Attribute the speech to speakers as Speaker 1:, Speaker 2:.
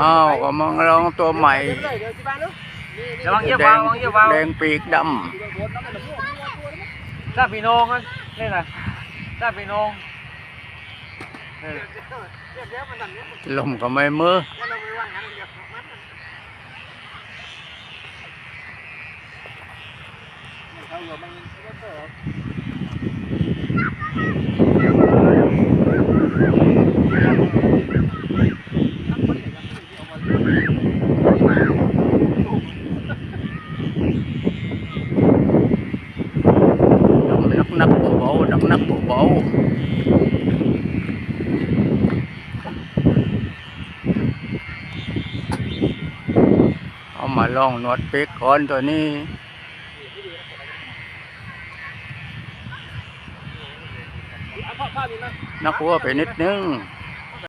Speaker 1: อ้าวกำลังลองตัวใหม่
Speaker 2: ระวังเหยียบ
Speaker 1: แด
Speaker 2: วางระวังเหยียบวาง
Speaker 1: แดงปีกด
Speaker 2: ซาปีโนงนั่นนี่นะซาปีโนงนี่น่ะำ
Speaker 1: ลมก็ไม่มือ ดำนักนักเบาๆดำนักเบาๆเอามาลองนวดเปีกก่อนตัวนี้ นักหัวไปนิดนึง